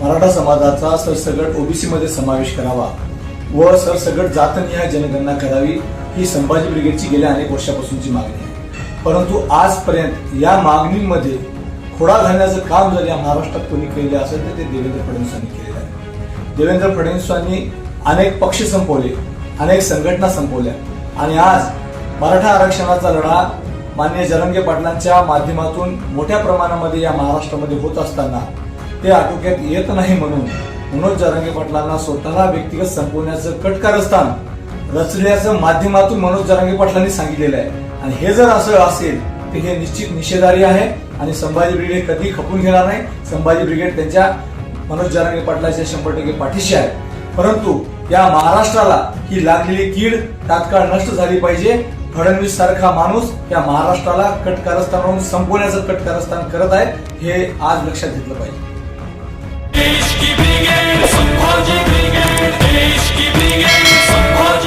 मराठा समाजाचा सरसगट ओबीसी मध्ये समावेश करावा व सरसगट जातनिहाय जनगणना करावी ही संभाजी ब्रिगेडची गेल्या अनेक वर्षापासूनची मागणी आहे. परंतु आजपर्यंत या मागणीमध्ये खोडा घालण्याचं काम जर या महाराष्ट्रात कोणी केले असेल तर ते देवेंद्र फडणवीस यांनी केलेलं आहे. देवेंद्र फडणवीसांनी अनेक पक्ष संपवले अनेक संघटना संपवल्या आणि आज मराठा आरक्षणाचा लढा मान्य जरंगे पाटलांच्या माध्यमातून मोठ्या प्रमाणामध्ये या महाराष्ट्रामध्ये होत असताना ते आटोक्यात येत नाही म्हणून मनोज जरांगे पाटलांना स्वतःला व्यक्तिगत संपवण्याचं कटकारस्थान रचल्याचं माध्यमातून मनोज जरांगे पाटलांनी सांगितलेलं आहे. आणि हे जर असं असेल तर हे निश्चित निषेधारी आहे आणि संभाजी ब्रिगेड कधी खपून घेणार नाही. संभाजी ब्रिगेड त्यांच्या मनोज जरांगे पाटलाच्या शंभर टक्के पाठीशी आहे. परंतु या महाराष्ट्राला ही लागलेली कीड तात्काळ नष्ट झाली पाहिजे. फडणवीस सारखा माणूस या महाराष्ट्राला कटकारस्थानावरून संपवण्याचं कटकारस्थान करत आहे हे आज लक्षात घेतलं पाहिजे.